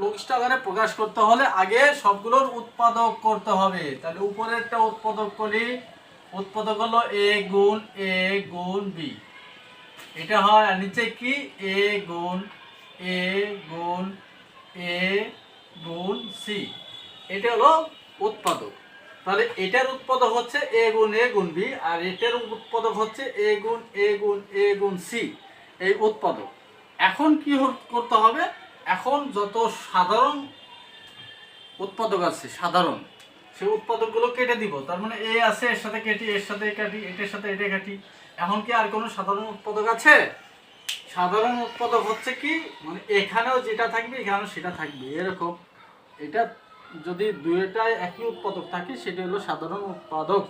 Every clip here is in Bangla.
আকারে প্রকাশ করতে হলে আগে সবগুলোর উৎপাদক করতে হবে তাহলে উপরেরটা উৎপাদক করি উৎপাদক হলো এ গুণ এ গুণ বি এটা হয় আর নিচে কি এ গুণ এ গুণ এ গুণ সি এটা হলো উৎপাদক তাহলে এটার উৎপাদক হচ্ছে এ গুণ এ গুণ বি আর এটার উৎপাদক হচ্ছে এ গুণ এ গুণ এ গুণ সি এই উৎপাদক এখন কি করতে হবে এখন যত সাধারণ উৎপাদক আছে, সাধারণ সেই উৎপাদকগুলো কেটে দিব। তার মানে এ আছে, এর সাথে কেটি, এর সাথে কাটি, এটার সাথে এটা কাটি। এখন কি আর কোনো সাধারণ উৎপাদক আছে? সাধারণ উৎপাদক হচ্ছে কি? মানে এখানেও যেটা থাকবে, এখানেও সেটা থাকবে। এরকম। এটা যদি দুইটাই একই উৎপাদক থাকে, সেটা হলো সাধারণ উৎপাদক।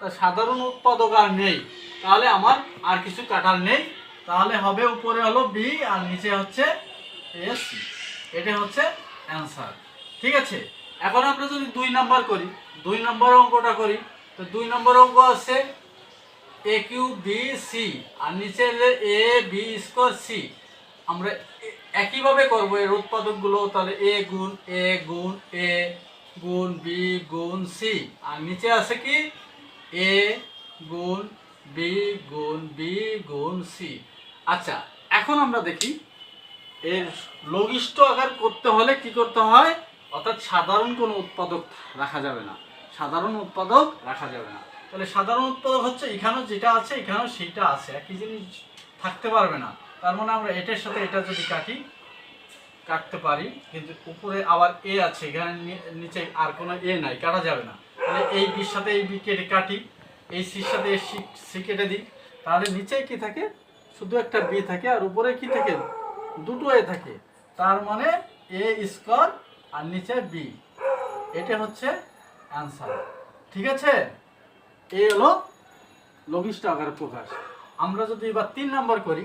তা সাধারণ উৎপাদক আর নেই। তাহলে আমার আর কিছু কাটার নেই। তাহলে হবে উপরে হলো বি, আর নিচে হচ্ছে এস এটা হচ্ছে অ্যান্সার ঠিক আছে? এখন আমরা যদি দুই নাম্বার করি, দুই নম্বর অঙ্কটা করি, তো দুই নম্বর অঙ্ক আছে এ কিউ বি সি আর নিচে এ বি স্কোয়ার সি আমরা একইভাবে করব এর উৎপাদকগুলো, তাহলে এ গুণ এ গুণ এ গুণ বি গুণ সি আর নিচে আছে কি? এ গুণ বি গুণ বি গুণ সি আচ্ছা এখন আমরা দেখি এর লঘিষ্ঠ আকার করতে হলে কি করতে হয়? অর্থাৎ সাধারণ কোনো উৎপাদক রাখা যাবে না। সাধারণ উৎপাদক রাখা যাবে না। তাহলে সাধারণ উৎপাদক হচ্ছে এখানেও যেটা আছে, এখানেও সেইটা আছে। একই জিনিস থাকতে পারবে না। তার মানে আমরা এটার সাথে এটা যদি কাটি, কাটতে পারি, কিন্তু উপরে আবার এ আছে, এখানে নিচে আর কোনো এ নাই, কাটা যাবে না। তাহলে এই বির সাথে এই বি কেটে কাটি, এই সির সাথে সি কেটে দিই। তাহলে নিচে কি থাকে? শুধু একটা বি থাকে, আর উপরে কি থাকে? দুটো এ থাকে। তার মানে এ স্কোয়ার আর নিচে বি। এটা হচ্ছে অ্যান্সার। ঠিক আছে? এ হলো লঘিষ্ঠ আকার প্রকাশ। আমরা যদি এবার তিন নম্বর করি